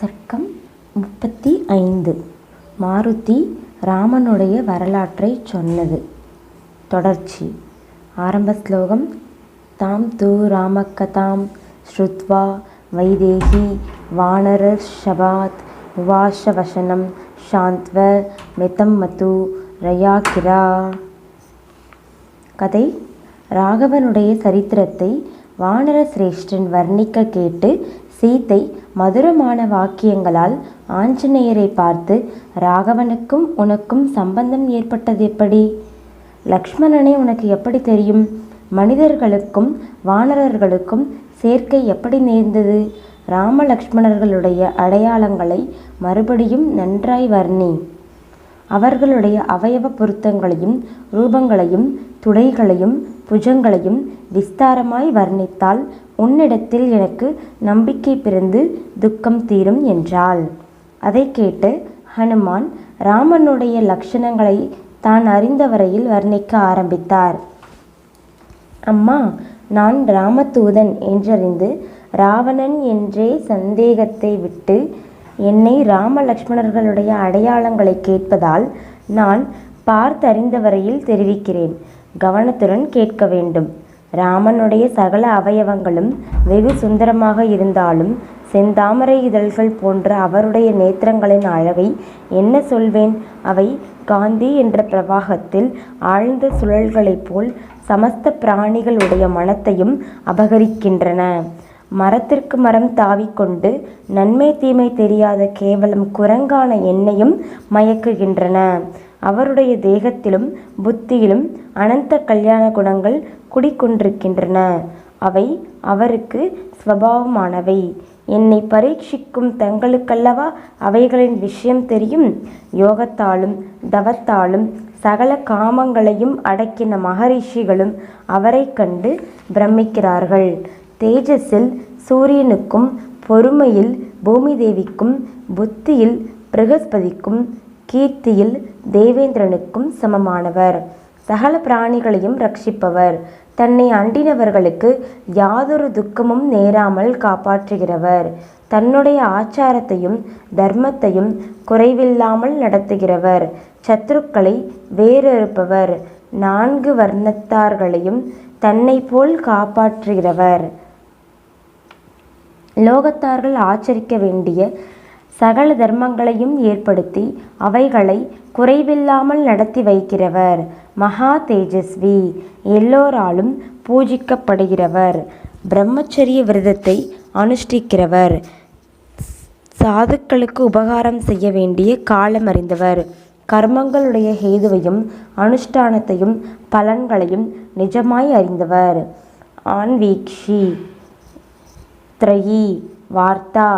சர்க்கம் முப்பத்தி ஐந்து. மாருதி ராமனுடைய வரலாற்றைச் சொன்னது. தொடர்ச்சி. ஆரம்ப ஸ்லோகம் தாம் தூ ராமக்கதாம் ஸ்ருத்வா வைதேகி வானரஷபாத் உவாச வசனம் ஷாந்த்வ மிதம் மது ரயாகிரா கதை ராகவனுடைய சரித்திரத்தை வானர சிரேஷ்டன் வர்ணிக்க கேட்டு சீதை மதுரமான வாக்கியங்களால் ஆஞ்சநேயரை பார்த்து ராகவனுக்கும் உனக்கும் சம்பந்தம் ஏற்பட்டது எப்படி? லக்ஷ்மணனை உனக்கு எப்படி தெரியும்? மனிதர்களுக்கும் வானரர்களுக்கும் சேர்க்கை எப்படி நேர்ந்தது? ராம லக்ஷ்மணர்களுடைய அடையாளங்களை மறுபடியும் நன்றாய் வர்ணி. அவர்களுடைய அவயவ பொருத்தங்களையும் ரூபங்களையும் துடைகளையும் புஜங்களையும் விஸ்தாரமாய் வர்ணித்தால் உன்னிடத்தில் எனக்கு நம்பிக்கை பிறந்து துக்கம் தீரும் என்றாள். அதை கேட்டு ஹனுமான் ராமனுடைய லட்சணங்களை தான் அறிந்த வரையில் வர்ணிக்க ஆரம்பித்தார். அம்மா நான் ராமதூதன் என்றறிந்து ராவணன் என்றே சந்தேகத்தை விட்டு என்னை ராம லக்ஷ்மணர்களுடைய அடையாளங்களை கேட்பதால் நான் பார்த்தறிந்த வரையில் தெரிவிக்கிறேன். கவனத்துடன் கேட்க வேண்டும். ராமனுடைய சகல அவயவங்களும் வெகு சுந்தரமாக இருந்தாலும் செந்தாமரை இதழ்கள் போன்ற அவருடைய நேத்திரங்களின் அழகை என்ன சொல்வேன்? அவை காந்தி என்ற பிரவாகத்தில் ஆழ்ந்த சுழல்களைப் போல் சமஸ்த பிராணிகளுடைய மனத்தையும் அபகரிக்கின்றன. மரத்திற்கு மரம் தாவிக்கொண்டு நன்மை தீமை தெரியாத கேவலம் குரங்கான என்னையும் மயக்குகின்றன. அவருடைய தேகத்திலும் புத்தியிலும் அனந்த கல்யாண குணங்கள் குடிக்கொண்டிருக்கின்றன அவை அவருக்கு ஸ்வபாவமானவை என்னை பரீட்சிக்கும் தங்களுக்கல்லவா அவைகளின் விஷயம் தெரியும்? யோகத்தாலும் தவத்தாலும் சகல காமங்களையும் அடக்கின மகரிஷிகளும் அவரை கண்டு பிரமிக்கிறார்கள். தேஜஸில் சூரியனுக்கும் பொறுமையில் பூமி தேவிக்கும் புத்தியில் பிரகஸ்பதிக்கும் கீர்த்தியில் தேவேந்திரனுக்கும் சமமானவர். சகல பிராணிகளையும் ரட்சிப்பவர். தன்னை அண்டினவர்களுக்கு யாதொரு துக்கமும் நேராமல் காப்பாற்றுகிறவர். தன்னுடைய ஆச்சாரத்தையும் தர்மத்தையும் குறைவில்லாமல் நடத்துகிறவர். சத்துருக்களை வேறறுப்பவர். நான்கு வர்ணத்தார்களையும் தன்னை போல் காப்பாற்றுகிறவர். லோகத்தார்கள் ஆச்சரிக்க வேண்டிய சகல தர்மங்களையும் ஏற்படுத்தி அவைகளை குறைவில்லாமல் நடத்தி வைக்கிறவர். மகா தேஜஸ்வி. எல்லோராலும் பூஜிக்கப்படுகிறவர். பிரம்மச்சரிய விரதத்தை அனுஷ்டிக்கிறவர். சாதுக்களுக்கு உபகாரம் செய்ய வேண்டிய காலம் அறிந்தவர். கர்மங்களுடைய ஹேதுவையும் அனுஷ்டானத்தையும் பலன்களையும் நிஜமாய் அறிந்தவர். ஆன்வீக்ஷி. த்ரயி வார்த்தா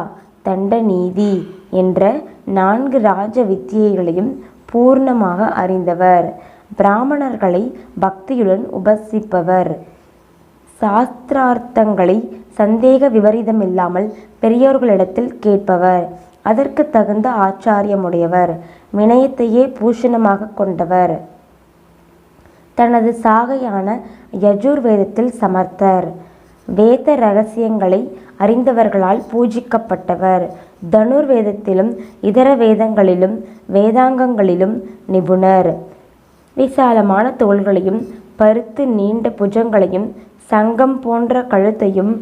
தண்டநீதி என்ற நான்கு ராஜ வித்தியைகளையும் பூர்ணமாக அறிந்தவர். பிராமணர்களை பக்தியுடன் உபசிப்பவர். சாஸ்திரார்த்தங்களை சந்தேக விபரீதமில்லாமல் பெரியோர்களிடத்தில் கேட்பவர். அதற்கு தகுந்த ஆச்சாரியமுடையவர். வினயத்தையே பூஷணமாக கொண்டவர். தனது சாகையான யஜுர்வேதத்தில் சமர்த்தர். வேத ரகசியங்களை அறிந்தவர்களால் பூஜிக்கப்பட்டவர். தனுர்வேதத்திலும் இதர வேதங்களிலும் வேதாங்கங்களிலும் நிபுணர். விசாலமான தோள்களையும் பருத்து நீண்ட புஜங்களையும் சங்கம் போன்ற கழுத்தையும்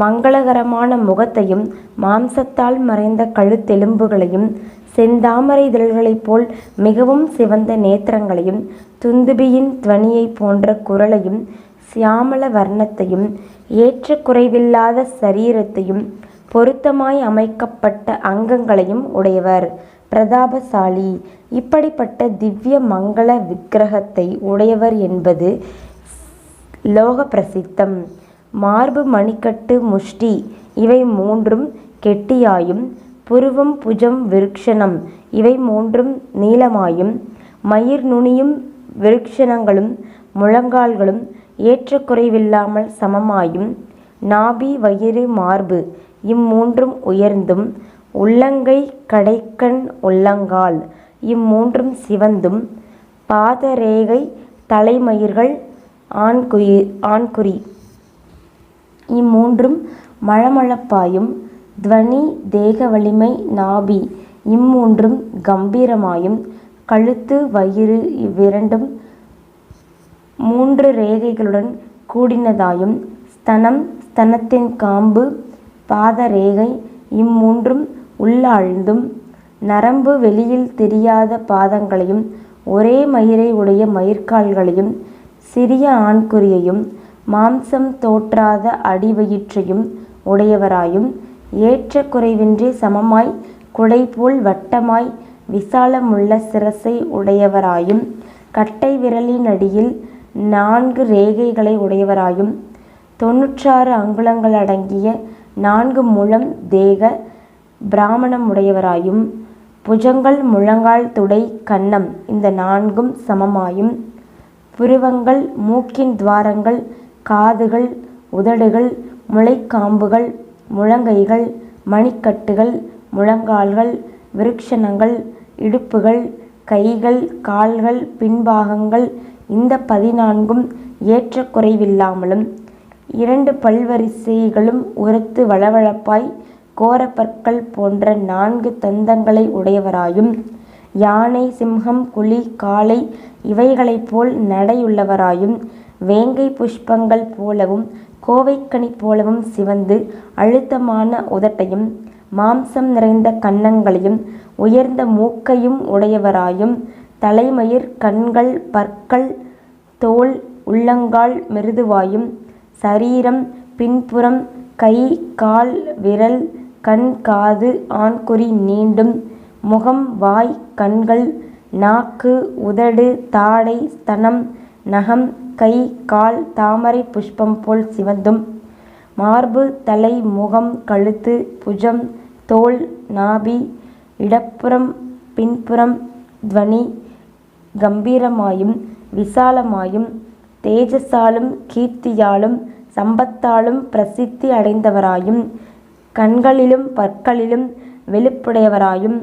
மங்களகரமான முகத்தையும் மாம்சத்தால் மறைந்த கழுத்தெலும்புகளையும் செந்தாமரை இதழ்களைப் போல் மிகவும் சிவந்த நேத்திரங்களையும் துந்துபியின் துவனியைப் போன்ற குரலையும் சியாமல வர்ணத்தையும் ஏற்ற குறைவில்லாத சரீரத்தையும் பொருத்தமாய் அமைக்கப்பட்ட அங்கங்களையும் உடையவர். பிரதாபசாலி. இப்படிப்பட்ட திவ்ய மங்கள விக்கிரகத்தை உடையவர் என்பது லோக பிரசித்தம் மார்பு மணிக்கட்டு முஷ்டி இவை மூன்றும் கெட்டியாயும் புருவம் புஜம் விருக்ஷணம் இவை மூன்றும் நீளமாயும் மயிர் நுனியும் விருக்ஷணங்களும் முழங்கால்களும் ஏற்றக்குறைவில்லாமல் சமமாயும் நாபி வயிறு மார்பு இம்மூன்றும் உயர்ந்தும் உள்ளங்கை கடைக்கண் உள்ளங்கால் இம்மூன்றும் சிவந்தும் பாதரேகை தலைமயிர்கள் ஆண்குயி ஆண்குறி. இம்மூன்றும் மழமழப்பாயும் துவனி தேக வலிமை நாபி இம்மூன்றும் கம்பீரமாயும் கழுத்து வயிறு இவ்விரண்டும் மூன்று ரேகைகளுடன் கூடினதாயும் ஸ்தனம் ஸ்தனத்தின் காம்பு பாதரேகை இம்மூன்றும் உள்ளாழ்ந்தும் நரம்பு வெளியில் தெரியாத பாதங்களையும் ஒரே மயிரை உடைய மயிர்க்கால்களையும் சிறிய ஆண்குறியையும் மாம்சம் தோற்றாத அடிவயிற்றையும் உடையவராயும் ஏற்ற குறைவின்றி சமமாய் குடைபோல் வட்டமாய் விசாலமுள்ள சிரசை உடையவராயும் கட்டை விரலின் அடியில் நான்கு ரேகைகளை உடையவராயும் தொன்னூற்றாறு அங்குலங்கள் அடங்கிய நான்கு முழம் தேக பிராமணமுடையவராயும் புஜங்கள் முழங்கால் துடை கன்னம் இந்த நான்கும் சமமாயும் புருவங்கள் மூக்கின் துவாரங்கள் காதுகள் உதடுகள் முளைக்காம்புகள் முழங்கைகள் மணிக்கட்டுகள் முழங்கால்கள் விருக்ஷணங்கள் இடுப்புகள் கைகள் கால்கள் பின்பாகங்கள் இந்த பதினான்கும் ஏற்ற குறைவில்லாமலும் இரண்டு பல்வரிசைகளும் உரத்து வழவழப்பாய் கோரப்பற்கள் போன்ற நான்கு தந்தங்களை உடையவராயும் யானை சிம்ஹம் புலி காளை இவைகளைப் போல் நடையுள்ளவராயும் வேங்கை புஷ்பங்கள் போலவும் கோவைக்கனி போலவும் சிவந்து அழுத்தமான உதட்டையும் மாம்சம் நிறைந்த கன்னங்களையும் உயர்ந்த மூக்கையும் உடையவராயும் தலைமயிர் கண்கள் பற்கள் தோல் உள்ளங்கால் மிருதுவாயும் சரீரம் பின்புறம் கை கால் விரல் கண் காது ஆண்குறி நீண்டும் முகம் வாய் கண்கள் நாக்கு உதடு தாடை ஸ்தனம் நகம் கை கால் தாமரை புஷ்பம் போல் சிவந்தும் மார்பு தலை முகம் கழுத்து புஜம் தோல் நாபி இடப்புறம் பின்புறம் துவனி கம்பீரமாயும் விசாலமாயும் தேஜஸாலும் கீர்த்தியாலும் சம்பத்தாலும் பிரசித்தி அடைந்தவராயும் கண்களிலும் பற்களிலும் வெளுப்புடையவராயும்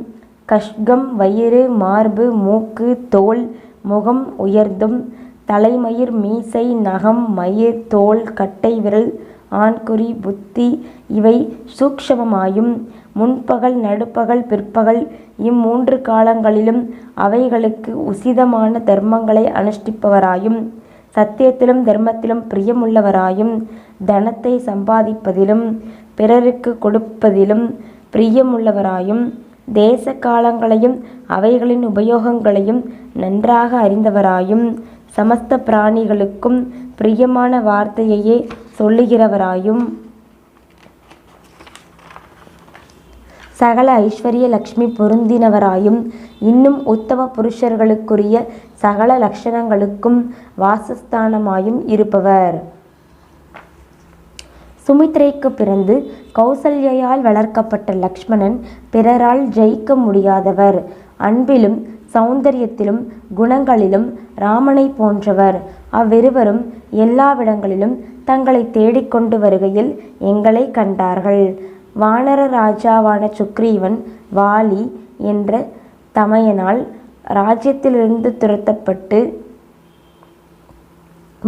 கஷ்கம் வயிறு மார்பு மூக்கு தோல் முகம் உயர்ந்தும் தலைமயிர் மீசை நகம் மயிர் தோல் கட்டை விரல் ஆண்குறி புத்தி இவை சூக்ஷமமாயும் முன்பகல் நடுப்பகல் பிற்பகல் இம்மூன்று காலங்களிலும் அவைகளுக்கு உசிதமான தர்மங்களை அனுஷ்டிப்பவராயும் சத்தியத்திலும் தர்மத்திலும் பிரியமுள்ளவராயும் தனத்தை சம்பாதிப்பதிலும் பிறருக்கு கொடுப்பதிலும் பிரியமுள்ளவராயும் தேச காலங்களையும் அவைகளின் உபயோகங்களையும் நன்றாக அறிந்தவராயும் சமஸ்த பிராணிகளுக்கும் பிரியமான வார்த்தையையே சொல்லுகிறவராயும். சகல ஐஸ்வர்ய லக்ஷ்மி பொருந்தினவராயும் இன்னும் உத்தம புருஷர்களுக்குரிய சகல லக்ஷணங்களுக்கும் வாசஸ்தானமாயும் இருப்பவர். சுமித்ரைக்கு பிறந்து கௌசல்யால் வளர்க்கப்பட்ட லக்ஷ்மணன் பிறரால் ஜெயிக்க முடியாதவர். அன்பிலும் சௌந்தரியத்திலும் குணங்களிலும் ராமனை போன்றவர். அவ்விருவரும் எல்லாவிடங்களிலும் தங்களை தேடிக்கொண்டு வருகையில் எங்களை கண்டார்கள். வானர ராஜாவான சுக்ரீவன் வாலி என்ற தமையனால் ராஜ்யத்திலிருந்து துரத்தப்பட்டு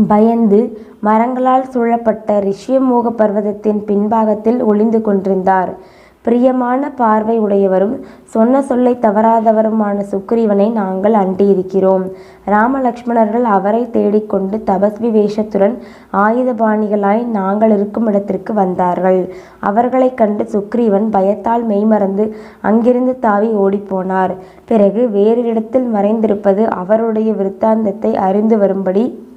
பயந்து மரங்களால் சூழப்பட்ட ரிஷ்யமூக பர்வதத்தின் பின்பாகத்தில் ஒளிந்து கொண்டிருந்தார். பிரியமான பார்வை உடையவரும் சொன்ன சொல்லை தவறாதவருமான சுக்ரீவனை நாங்கள் அண்டியிருக்கிறோம். ராமலக்ஷ்மணர்கள் அவரை தேடிக்கொண்டு தபஸ்வி வேஷத்துடன் ஆயுதபாணிகளாய் நாங்கள் இருக்கும் இடத்திற்கு வந்தார்கள். அவர்களைக் கண்டு சுக்ரீவன் பயத்தால் மெய்மறந்து அங்கிருந்து தாவி ஓடிப்போனார். பிறகு வேறு இடத்தில் மறைந்திருப்பது அவருடைய விருத்தாந்தத்தை அறிந்து வரும்படி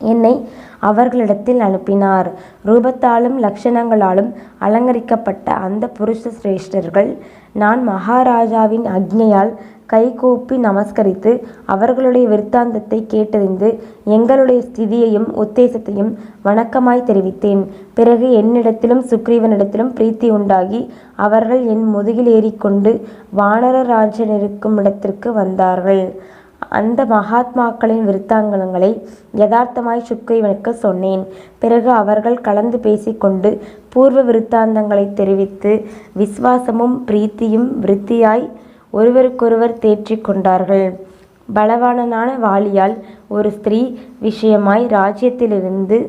என்னை அவர்களிடத்தில் அனுப்பினார் ரூபத்தாலும் லக்ஷணங்களாலும் அலங்கரிக்கப்பட்ட அந்த புருஷ சிரேஷ்டர்கள் நான் மகாராஜாவின் அக்ஞையால் கைகூப்பி நமஸ்கரித்து அவர்களுடைய விருத்தாந்தத்தை கேட்டறிந்து எங்களுடைய ஸ்திதியையும் உத்தேசத்தையும் வணக்கமாய் தெரிவித்தேன். பிறகு என்னிடத்திலும் சுக்ரீவனிடத்திலும் பிரீத்தி உண்டாகி அவர்கள் என் முதுகில் ஏறிக்கொண்டு வானரராஜனிருக்குமிடத்திற்கு வந்தார்கள். அந்த மகாத்மாக்களின் விருத்தாங்கங்களை யதார்த்தமாய் சுக்ரீவனுக்கு சொன்னேன். பிறகு அவர்கள் கலந்து பேசிக்கொண்டு பூர்வ விருத்தாந்தங்களைத் தெரிவித்து விசுவாசமும் பிரீத்தியும் விருத்தியாய் ஒருவருக்கொருவர் தேற்றிக் கொண்டார்கள். பலவானான வாலியால் ஒரு ஸ்திரீ விஷயமாய் ராஜ்யத்திலிருந்து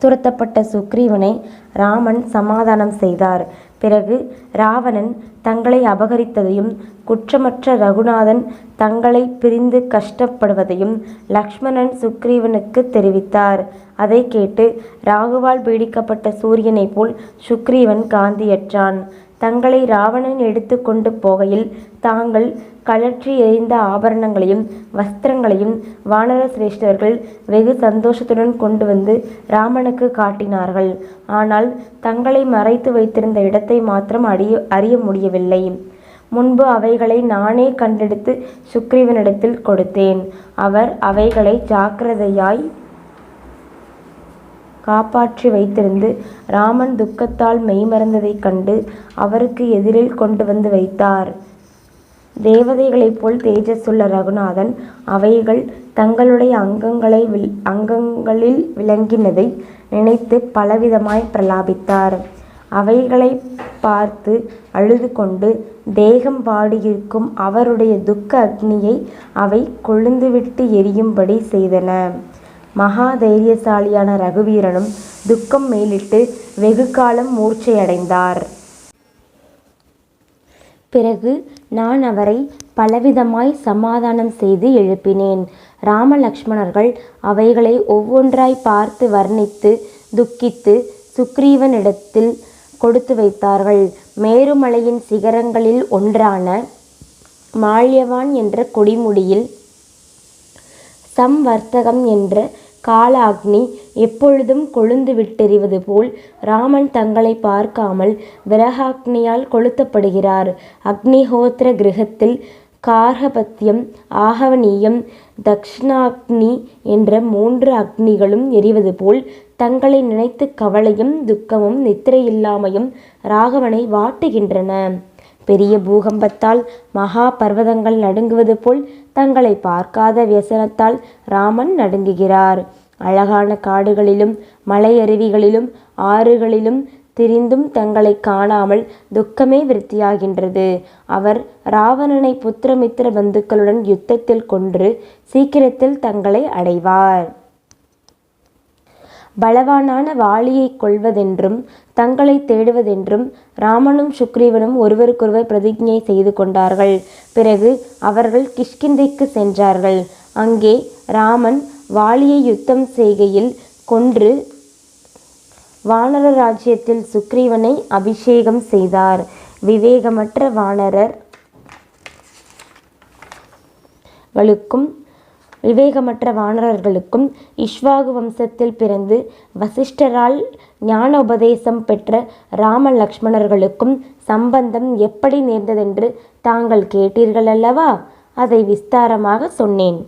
துரத்தப்பட்ட சுக்ரீவனை ராமன் சமாதானம் செய்தார். பிறகு இராவணன் தங்களை அபகரித்ததையும் குற்றமற்ற ரகுநாதன் தங்களை பிரிந்து கஷ்டப்படுவதையும் லக்ஷ்மணன் சுக்ரீவனுக்கு தெரிவித்தார். அதை கேட்டு ராகுவால் பீடிக்கப்பட்ட சூரியனைப் போல் சுக்ரீவன் காந்தியற்றான். தங்களை இராவணன் எடுத்து கொண்டு போகையில் தாங்கள் கழற்றி எறிந்த ஆபரணங்களையும் வஸ்திரங்களையும் வானர சிரேஷ்டர்கள் வெகு சந்தோஷத்துடன் கொண்டு வந்து ராமனுக்கு காட்டினார்கள். ஆனால் தங்களை மறைத்து வைத்திருந்த இடத்தை மாத்திரம் அறிய அறிய முடியவில்லை. முன்பு அவைகளை நானே கண்டெடுத்து சுக்ரீவனிடத்தில் கொடுத்தேன். அவர் அவைகளை ஜாக்கிரதையாய் காப்பாற்றி வைத்திருந்து ராமன் துக்கத்தால் மெய்மறந்ததைக் கண்டு அவருக்கு எதிரில் கொண்டு வந்து வைத்தார். தேவதைகளைப் போல் தேஜஸுள்ள ரகுநாதன் அவைகள் தங்களுடைய அங்கங்களில் விளங்கினதை நினைத்து பலவிதமாய்ப் பிரலாபித்தார். அவைகளை பார்த்து அழுது கொண்டு தேகம் பாடியிருக்கும் அவருடைய துக்க அக்னியை அவை கொழுந்துவிட்டு எரியும்படி செய்தன. மகா தைரியசாலியான ரகுவீரனும் துக்கம் மேலிட்டு வெகு காலம் மூர்ச்சையடைந்தார். பிறகு நான் அவரை பலவிதமாய் சமாதானம் செய்து எழுப்பினேன். ராமலக்ஷ்மணர்கள் அவைகளை ஒவ்வொன்றாய் பார்த்து வர்ணித்து துக்கித்து சுக்ரீவனிடத்தில் கொடுத்து வைத்தார்கள். மேருமலையின் சிகரங்களில் ஒன்றான மால்யவான் என்ற கொடிமுடியில் சம்வர்த்தகம் என்ற கால அக்னி எப்பொழுதும் கொழுந்து விட்டெறிவது போல் ராமன் தங்களை பார்க்காமல் விரகாக்னியால் கொளுத்தப்படுகிறார். அக்னிஹோத்திர கிருஹத்தில் கார்ஹபத்யம் ஆகவனீயம் தக்ஷணாக்னி என்ற மூன்று அக்னிகளும் எரிவதுபோல் தங்களை நினைத்து கவலையும் துக்கமும் நித்திரையில்லாமையும் ராகவனை வாட்டுகின்றன. பெரிய பூகம்பத்தால் மகா பர்வதங்கள் நடுங்குவது போல் தங்களை பார்க்காத வியசனத்தால் ராமன் நடுங்குகிறார். அழகான காடுகளிலும் மலையருவிகளிலும் ஆறுகளிலும் திரிந்தும் தங்களை காணாமல் துக்கமே விருத்தியாகின்றது. அவர் ராவணனை புத்திரமித்திர பந்துக்களுடன் யுத்தத்தில் கொன்று சீக்கிரத்தில் தங்களை அடைவார். பலவானான வாலியைக் கொல்வதென்றும் தங்களை தேடுவதென்றும் ராமனும் சுக்ரீவனும் ஒருவருக்கொருவர் பிரதிஜை செய்து கொண்டார்கள். பிறகு அவர்கள் கிஷ்கிந்தைக்கு சென்றார்கள். அங்கே ராமன் வாலியை யுத்தம் செய்கையில் கொன்று வானர ராஜ்யத்தில் சுக்ரீவனை அபிஷேகம் செய்தார். விவேகமற்ற விவேகமற்ற வானரர்களுக்கும் இஷ்வாகு வம்சத்தில் பிறந்து வசிஷ்டரால் ஞானோபதேசம் பெற்ற ராம லக்ஷ்மணர்களுக்கும் சம்பந்தம் எப்படி நேர்ந்ததென்று தாங்கள் கேட்டீர்கள் அல்லவா அதை விஸ்தாரமாக சொன்னேன்.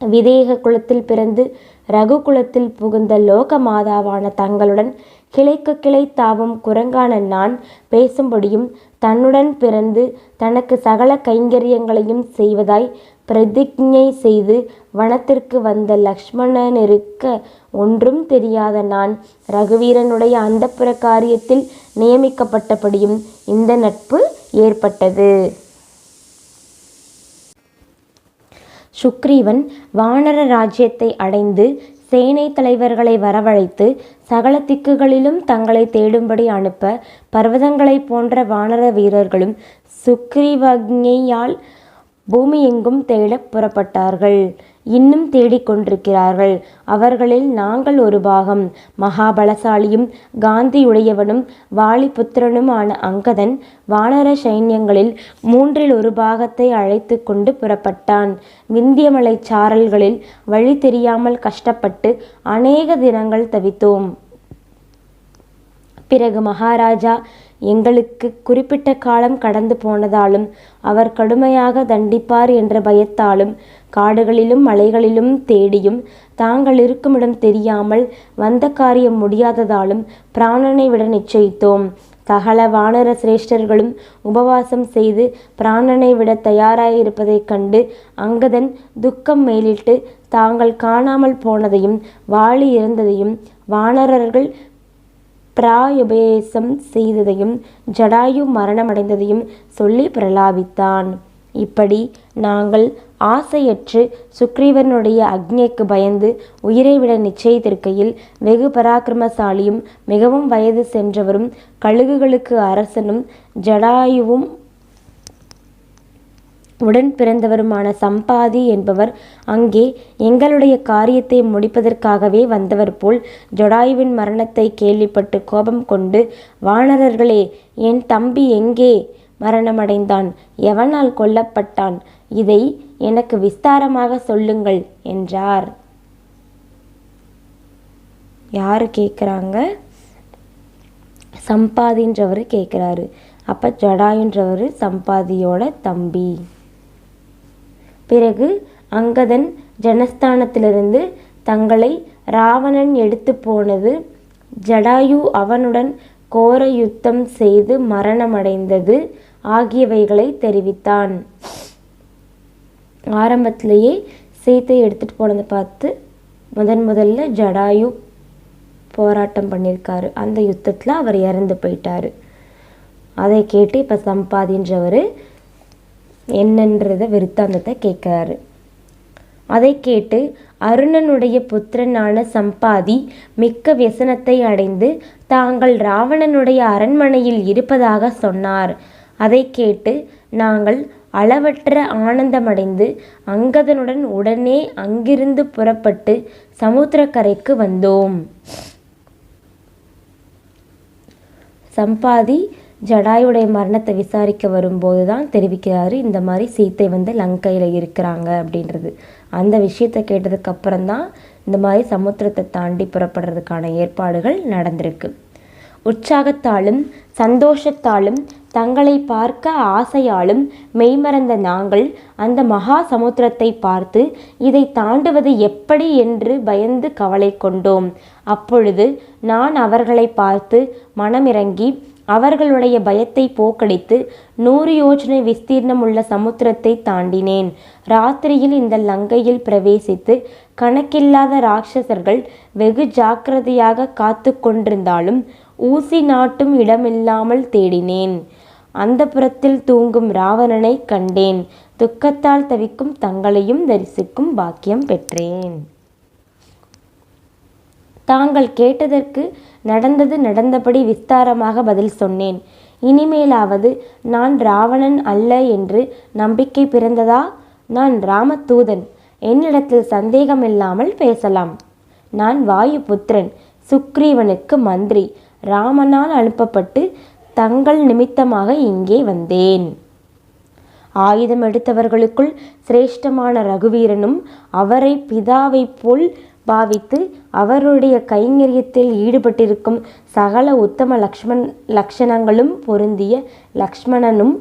விதேக குலத்தில் பிறந்து ரகு குலத்தில் புகுந்த லோக மாதாவான தங்களுடன் கிளைக்கு கிளை தாவும் குரங்கான நான் பேசும்படியும் தன்னுடன் பிறந்து தனக்கு சகல கைங்கரியங்களையும் செய்வதாய் பிரதிஞ்ஞை செய்து வனத்திற்கு வந்த லக்ஷ்மணனிருக்க ஒன்றும் தெரியாத நான் ரகுவீரனுடைய அந்தப்புர காரியத்தில் நியமிக்கப்பட்டபடியும் இந்த நட்பு ஏற்பட்டது. சுக்ரீவன் வானர ராஜ்யத்தை அடைந்து சேனை தலைவர்களை வரவழைத்து சகல திக்குகளிலும் தங்களை தேடும்படி அனுப்ப பர்வதங்களைப் போன்ற வானர வீரர்களும் சுக்ரீவக்ஞையால் பூமியெங்கும் தேடப் புறப்பட்டார்கள். இன்னும் தேடிக் கொண்டிருக்கிறார்கள். அவர்களில் நாங்கள் ஒரு பாகம். மகாபலசாலியும் காந்தியுடையவனும் வாலிபுத்திரனுமான அங்கதன் வானர சைன்யங்களில் மூன்றில் ஒரு பாகத்தை அழைத்துக் கொண்டு புறப்பட்டான். விந்திய மலைச் சாரல்களில் வழி தெரியாமல் கஷ்டப்பட்டு அநேக தினங்கள் தவித்தோம். பிறகு மகாராஜா எங்களுக்கு குறிப்பிட்ட காலம் கடந்து போனதாலும் அவர் கடுமையாக தண்டிப்பார் என்ற பயத்தாலும் காடுகளிலும் மலைகளிலும் தேடியும் தாங்கள் இருக்குமிடம் தெரியாமல் வந்த காரியம் முடியாததாலும் பிராணனை விட நிச்சயித்தோம். சகல வானர சிரேஷ்டர்களும் உபவாசம் செய்து பிராணனை விட தயாராயிருப்பதைக் கண்டு அங்கதன் துக்கம் மேலிட்டு தாங்கள் காணாமல் போனதையும் வாளி இருந்ததையும் வானரர்கள் பிராயுபேசம் செய்ததையும் ஜடாயு மரணமடைந்ததையும் சொல்லி பிரலாபித்தான். இப்படி நாங்கள் ஆசையற்று சுக்ரீவனுடைய அக்னிக்கு பயந்து உயிரை விட நிச்சயித்திருக்கையில் வெகு பராக்கிரமசாலியும் மிகவும் வயது சென்றவரும் கழுகுகளுக்கு அரசனும் ஜடாயுவும் உடன் பிறந்தவருமான சம்பாதி என்பவர் அங்கே எங்களுடைய காரியத்தை முடிப்பதற்காகவே வந்தவர் போல் ஜொடாயுவின் மரணத்தை கேள்விப்பட்டு கோபம் கொண்டு வானரர்களே என் தம்பி எங்கே? மரணமடைந்தான். எவனால் கொல்லப்பட்டான்? இதை எனக்கு விஸ்தாரமாக சொல்லுங்கள் என்றார். யார் கேட்குறாங்க சம்பாதின்றவர் கேட்குறாரு அப்போ ஜடாயுன்றவர் சம்பாதியோட தம்பி. பிறகு அங்கதன் ஜனஸ்தானத்திலிருந்து தங்களை ராவணன் எடுத்து போனது. ஜடாயு அவனுடன் கோர யுத்தம் செய்து மரணமடைந்தது ஆகியவைகளை தெரிவித்தான். ஆரம்பத்திலேயே சீத்தை எடுத்துட்டு போனதை பார்த்து முதன் முதல்ல ஜடாயு போராட்டம் பண்ணியிருக்காரு. அந்த யுத்தத்தில் அவர் இறந்து போயிட்டாரு. அதை கேட்டு இப்போ சம்பாதின்றவர் என்னன்றத விருத்தாந்தத்தை கேட்குறாரு. அதை கேட்டு அருணனுடைய புத்திரனான சம்பாதி மிக்க வியசனத்தை அடைந்து தாங்கள் ராவணனுடைய அரண்மனையில் இருப்பதாக சொன்னார். அதை கேட்டு நாங்கள் அளவற்ற ஆனந்தமடைந்து அங்கதனுடன் உடனே அங்கிருந்து புறப்பட்டு சமுத்திரக்கரைக்கு வந்தோம். சம்பாதி ஜடாயுடைய மரணத்தை விசாரிக்க வரும்போது தான் தெரிவிக்கிறாரு இந்த மாதிரி சீத்தை வந்து லங்கையில் இருக்கிறாங்க அப்படின்றது. அந்த விஷயத்தை கேட்டதுக்கு அப்புறம் தான் இந்த மாதிரி சமுத்திரத்தை தாண்டி புறப்படுறதுக்கான ஏற்பாடுகள் நடந்திருக்கு. உற்சாகத்தாலும் சந்தோஷத்தாலும் தங்களை பார்க்க ஆசையாலும் மெய்மறந்த நாங்கள் அந்த மகா சமுத்திரத்தை பார்த்து இதை தாண்டுவது எப்படி என்று பயந்து கவலை கொண்டோம். அப்பொழுது நான் அவர்களை பார்த்து மனமிறங்கி அவர்களுடைய பயத்தை போக்கடித்து நூறு யோஜனை விஸ்தீர்ணமுள்ள சமுத்திரத்தை தாண்டினேன். ராத்திரியில் இந்த லங்கையில் பிரவேசித்து கணக்கில்லாத ராட்சசர்கள் வெகு ஜாக்கிரதையாக காத்து கொண்டிருந்தாலும் ஊசி நாட்டும் இடமில்லாமல் தேடினேன். அந்த புறத்தில் தூங்கும் ராவணனை கண்டேன். துக்கத்தால் தவிக்கும் தங்களையும் தரிசிக்கும் பாக்கியம் பெற்றேன். தாங்கள் கேட்டதற்கு நடந்தது நடந்தபடி விஸ்தாரமாக பதில் சொன்னேன். இனிமேலாவது நான் ராவணன் அல்ல என்று நம்பிக்கை பிறந்ததா? நான் ராமதூதன். என்னிடத்தில் சந்தேகமில்லாமல் பேசலாம். நான் வாயு புத்திரன் சுக்ரீவனுக்கு மந்திரி. ராமனால் அனுப்பப்பட்டு தங்கள் நிமித்தமாக இங்கே வந்தேன். ஆயுதம் எடுத்தவர்களுக்குள் சிரேஷ்டமான ரகுவீரனும் அவரை பிதாவைப் போல் பாவித்து அவருடைய கைங்கரியத்தில் ஈடுபட்டிருக்கும் சகல உத்தம லக்ஷ்மண் லக்ஷணங்களும் பொருந்திய லக்ஷ்மணனும்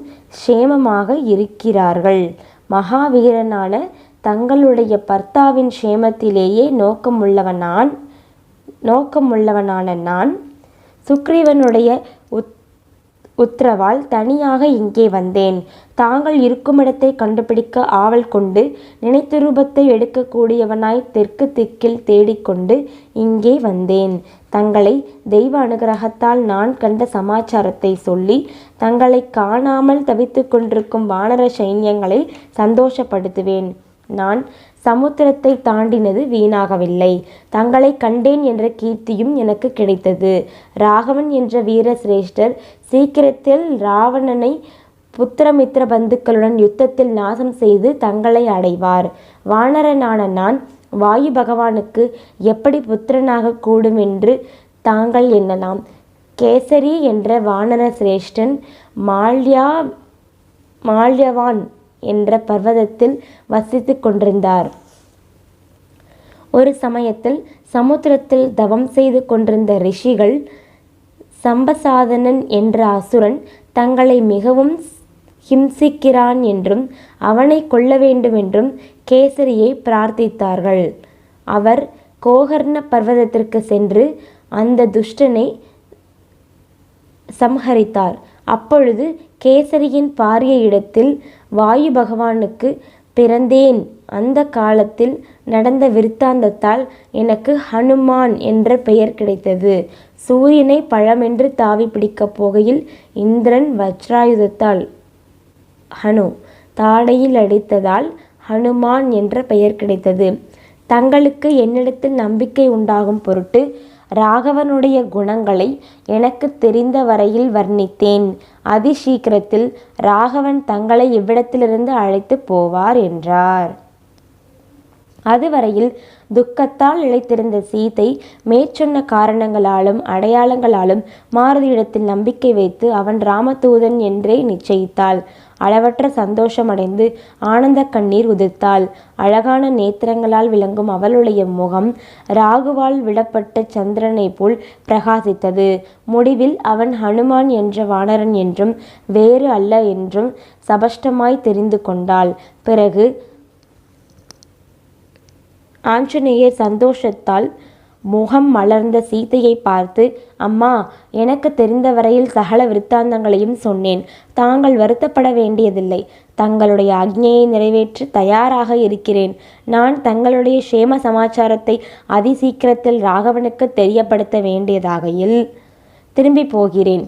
சேமமாக இருக்கிறார்கள். மகாவீரனான தங்களுடைய பர்த்தாவின் சேமத்திலேயே நோக்கமுள்ளவன் நான் நோக்கமுள்ளவனான நான் சுக்ரீவனுடைய உத் உத்தரவால் தனியாக இங்கே வந்தேன். தாங்கள் இருக்குமிடத்தை கண்டுபிடிக்க ஆவல் கொண்டு நினைத்து ரூபத்தை எடுக்கக்கூடியவனாய் தெற்கு திக்கில் தேடிக்கொண்டு இங்கே வந்தேன். தங்களை தெய்வ அனுகிரகத்தால் நான் கண்ட சமாச்சாரத்தை சொல்லி தங்களை காணாமல் தவித்து கொண்டிருக்கும் வானர சைன்யங்களை சந்தோஷப்படுத்துவேன். நான் சமுத்திரத்தை தாண்டினது வீணாகவில்லை. தங்களை கண்டேன் என்ற கீர்த்தியும் எனக்கு கிடைத்தது. ராகவன் என்ற வீர சிரேஷ்டர் சீக்கிரத்தில் ராவணனை புத்திரமித்திர பந்துக்களுடன் யுத்தத்தில் நாசம் செய்து தங்களை அடைவார். வானரனான நான் வாயு பகவானுக்கு எப்படி புத்திரனாக கூடும் என்று தாங்கள் எண்ணலாம். கேசரி என்ற வானர சிரேஷ்டன் மால்யா மால்யவான் என்ற பர்வதத்தில் வசித்து கொண்டிருந்தார். ஒரு சமயத்தில் சமுத்திரத்தில் தவம் செய்து கொண்டிருந்த ரிஷிகள் சம்பசாதனன் என்ற அசுரன் தங்களை மிகவும் ஹிம்சிக்கிறான் என்றும் அவனை கொல்ல வேண்டுமென்றும் கேசரியை பிரார்த்தித்தார்கள். அவர் கோகர்ண பர்வதத்திற்கு சென்று அந்த துஷ்டனை சம்ஹரித்தார். அப்பொழுது கேசரியின் பாரிய இடத்தில் வாயு பகவானுக்கு பிறந்தேன். அந்த காலத்தில் நடந்த விருத்தாந்தத்தால் எனக்கு ஹனுமான் என்ற பெயர் கிடைத்தது. சூரியனை பழமென்று தாவி பிடிக்கப் போகையில் இந்திரன் வஜ்ராயுதத்தால் ஹனு தாடையில் அடித்ததால் ஹனுமான் என்ற பெயர் கிடைத்தது. தங்களுக்கு என்னிடத்தில் நம்பிக்கை உண்டாகும் பொருட்டு ராகவனுடைய குணங்களை எனக்கு தெரிந்த வரையில் வர்ணித்தேன். அதிசீக்கிரத்தில் ராகவன் தங்களை இவ்விடத்திலிருந்து அழைத்து போவார் என்றார். அதுவரையில் துக்கத்தால் இழைத்திருந்த சீதை மேற்சொன்ன காரணங்களாலும் அடையாளங்களாலும் மாருதியிடத்தில் நம்பிக்கை வைத்து அவன் ராமதூதன் என்றே நிச்சயித்தாள். அளவற்ற சந்தோஷமடைந்து ஆனந்த கண்ணீர் உதிர்த்தாள். அழகான நேத்திரங்களால் விளங்கும் அவளுடைய முகம் ராகுவால் விடப்பட்ட சந்திரனைப் போல் பிரகாசித்தது. முடிவில் அவன் ஹனுமான் என்ற வானரன் என்றும் வேறு அல்ல என்றும் சபஷ்டமாய் தெரிந்து கொண்டாள். பிறகு ஆஞ்சநேயர் சந்தோஷத்தால் முகம் மலர்ந்த சீதையை பார்த்து அம்மா எனக்கு தெரிந்த வரையில் சகல விருத்தாந்தங்களையும் சொன்னேன். தாங்கள் வருத்தப்பட வேண்டியதில்லை. தங்களுடைய ஆக்ஞையை நிறைவேற்ற தயாராக இருக்கிறேன். நான் தங்களுடைய சேம சமாச்சாரத்தை அதிசீக்கிரத்தில் ராகவனுக்கு தெரியப்படுத்த வேண்டியதாகையில் திரும்பி போகிறேன்.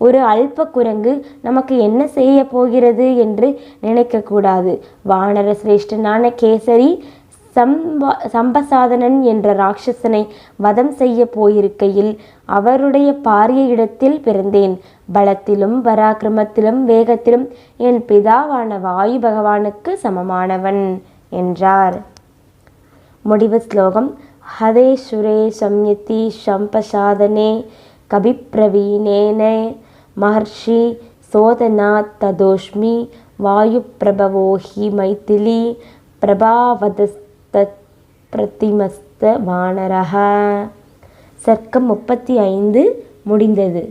ஒரு அல்ப குரங்கு நமக்கு என்ன செய்ய போகிறது என்று நினைக்கக்கூடாது வானர சிரேஷ்டனான கேசரி சம்ப சம்பசாதனன் என்ற ராட்சசனை வதம் செய்ய போயிருக்கையில் அவருடைய பாரிய இடத்தில் பிறந்தேன். பலத்திலும் பராக்கிரமத்திலும் வேகத்திலும் என் பிதாவான வாயு பகவானுக்கு சமமானவன் என்றார். முடிவு ஸ்லோகம். ஹதே சுரே சம்யதி சம்பசாதனே கபிப்பிரவீணேன மகர்ஷி சோதனாத் ததோஷ்மி வாயு பிரபவோஹி மைத்திலி மைதிலி பிரபாவதஸ் பிரதிமஸ்த வானரக சர்க்கம் முப்பத்தி ஐந்து முடிந்தது.